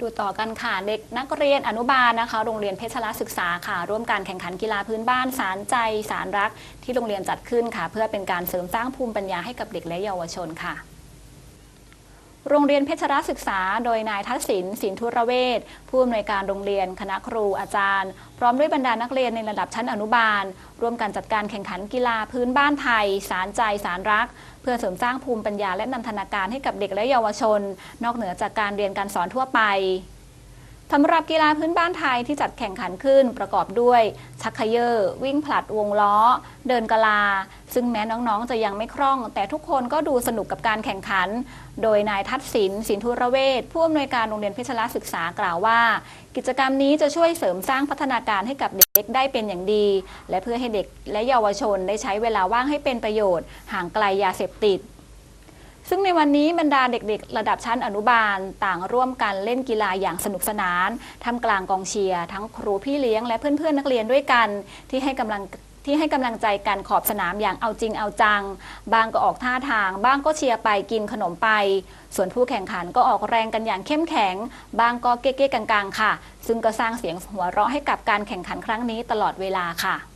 ดูต่อกันค่ะเด็กนักเรียนอนุบาลนะคะ โรงเรียนเพชรลศึกษาค่ะ ร่วมการแข่งขันกีฬาพื้นบ้านสารใจสารรัก ที่โรงเรียนจัดขึ้นค่ะ เพื่อเป็นการเสริมสร้างภูมิปัญญาให้กับเด็กและเยาวชนค่ะ โรงเรียนเพชรศึกษา โดยนายทัศศินสินทุระเวศผู้อำนวยการโรงเรียนคณะครูอาจารย์ พร้อมด้วยบรรดานักเรียนในระดับชั้นอนุบาล ร่วมกันจัดการแข่งขันกีฬาพื้นบ้านไทย สารใจสารรัก เพื่อเสริมสร้างภูมิปัญญาและนันทนาการให้กับเด็กและเยาวชน นอกเหนือจากการเรียนการสอนทั่วไป สำหรับกีฬาพื้นบ้านไทยที่จัดแข่งขันขึ้นประกอบด้วยชักเขยอร์วิ่งผลัดวงล้อ เดินกะลา ซึ่งแม้น้องๆ จะยังไม่คล่อง แต่ทุกคนก็ดูสนุกกับการแข่งขัน โดยนายทัศศินสินทุรเวชผู้อำนวยการโรงเรียนเพชรลศึกษากล่าวว่า กิจกรรมนี้จะช่วยเสริมสร้างพัฒนาการให้กับเด็กได้เป็นอย่างดี และเพื่อให้เด็กและเยาวชนได้ใช้เวลาว่างให้เป็นประโยชน์ ห่างไกลยาเสพติด ซึ่งในวันนี้บรรดาเด็กๆ ระดับชั้นอนุบาลต่างร่วมกันเล่นกีฬาอย่างสนุกสนานทำกลางกองเชียร์ทั้งครูพี่เลี้ยงและเพื่อนๆนักเรียนด้วยกัน ที่ให้กำลังที่ให้กำลังใจกันขอบสนามอย่างเอาจริงเอาจัง บางก็ออกท่าทาง บ้างก็เชียร์ไปกินขนมไป ส่วนผู้แข่งขันก็ออกแรงกันอย่างเข้มแข็ง บางก็เก๊ๆกังๆ ค่ะ ซึ่งก็สร้างเสียงหัวเราะให้กับการแข่งขันครั้งนี้ตลอดเวลาค่ะ